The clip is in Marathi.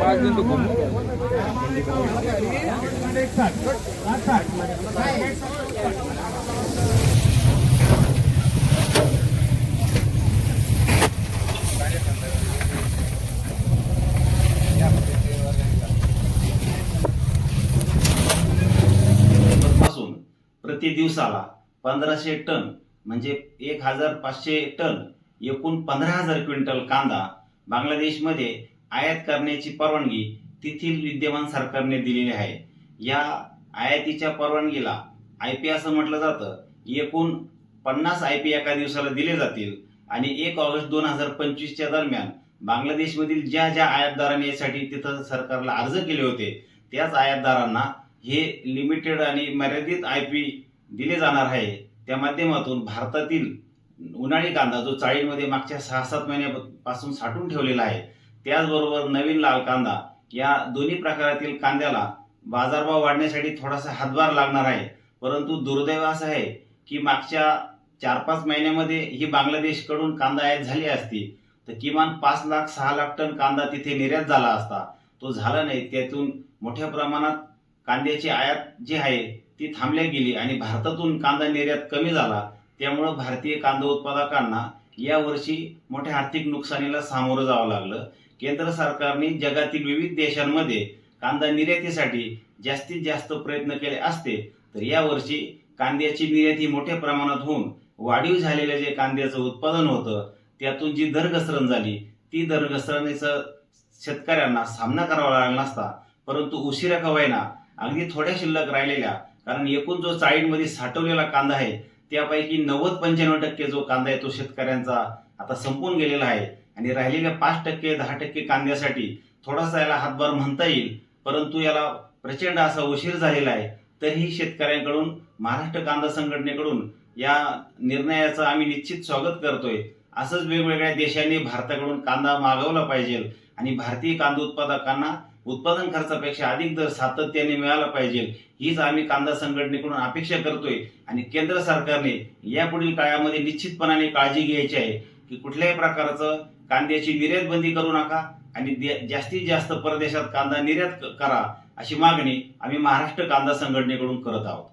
पाच दिन तो घूम एक साथ प्रति दिवसाला पंधराशे टन म्हणजे एक हजार पाचशे टन एकूण पंधरा हजार क्विंटल कांदा बांगलादेशमध्ये आयात करण्याची परवानगी तेथील विद्यमान सरकारने दिलेली आहे. या आयातीच्या परवानगीला आय पी असं म्हटलं जातं. एकूण पन्नास आय पी एका दिवसाला दिले जातील आणि एक ऑगस्ट दोन हजार पंचवीसच्या दरम्यान बांगलादेशमधील ज्या ज्या आयातदारांनी यासाठी तिथं सरकारला अर्ज केले होते त्याच आयातदारांना हे लिमिटेड आणि मर्यादित आय पी दिले जाणार आहे. त्या माध्यमातून भारतातील उन्हाळी कांदा जो चाळीमध्ये मागच्या सहा सात महिन्यापासून साठवून ठेवलेला आहे त्याचबरोबर नवीन लाल कांदा या दोन्ही प्रकारातील कांद्याला बाजारभाव वाढण्यासाठी थोडासा हातभार लागणार आहे. परंतु दुर्दैव असं आहे की मागच्या चार पाच महिन्यामध्ये ही बांगलादेशकडून कांदा आयात झाली असती तर किमान पाच लाख सहा लाख टन कांदा तिथे निर्यात झाला असता. तो झाला नाही. त्यातून मोठ्या प्रमाणात कांद्याची आयात जी आहे ती थांबल्या गेली आणि भारतातून कांदा निर्यात कमी झाला त्यामुळं भारतीय कांदा उत्पादकांना यावर्षी मोठ्या आर्थिक नुकसानीला सामोरं जावं लागलं. केंद्र सरकारने जगातील विविध देशांमध्ये कांदा निर्यातीसाठी जास्तीत जास्त प्रयत्न केले असते तर यावर्षी कांद्याची निर्यात ही मोठ्या प्रमाणात होऊन वाढीव झालेलं जे कांद्याचं उत्पादन होतं त्यातून जी दर घसरण झाली ती दर घसरणीचं शेतकऱ्यांना सामना करावा लागला नसता परंतु उशिरा कवायना अगदी थोड्या शिल्लक राहिलेल्या कारण एकूण जो चाळींमध्ये साठवलेला कांदा आहे त्यापैकी नव्वद पंच्याण्णव टक्के जो कांदा आहे तो शेतकऱ्यांचा आता संपून गेलेला आहे. आणि राहिलेल्या पाच टक्के दहा टक्के कांद्यासाठी थोडासा याला हातभार म्हणता येईल परंतु याला प्रचंड असा उशीर झालेला आहे. तरीही शेतकऱ्यांकडून महाराष्ट्र कांदा संघटनेकडून या निर्णयाचं आम्ही निश्चित स्वागत करतोय. असंच वेगवेगळ्या देशांनी भारताकडून कांदा मागवला पाहिजे. आणि भारतीय कांदा उत्पादकांना उत्पादन खर्चापेक्षा अधिक दर सातत्याने मिळाला पाहिजे. हीच आम्ही कांदा संघटनेकडून अपेक्षा करतोय आणि केंद्र सरकारने यापुढील काळामध्ये निश्चितपणाने काळजी घ्यायची आहे की कुठल्याही प्रकारचं कांद्याची निर्यात बंदी करू नका आणि दे- जास्तीत जास्त परदेशात कांदा निर्यात करा अशी मागणी आम्ही महाराष्ट्र कांदा संघटनेकडून करत आहोत.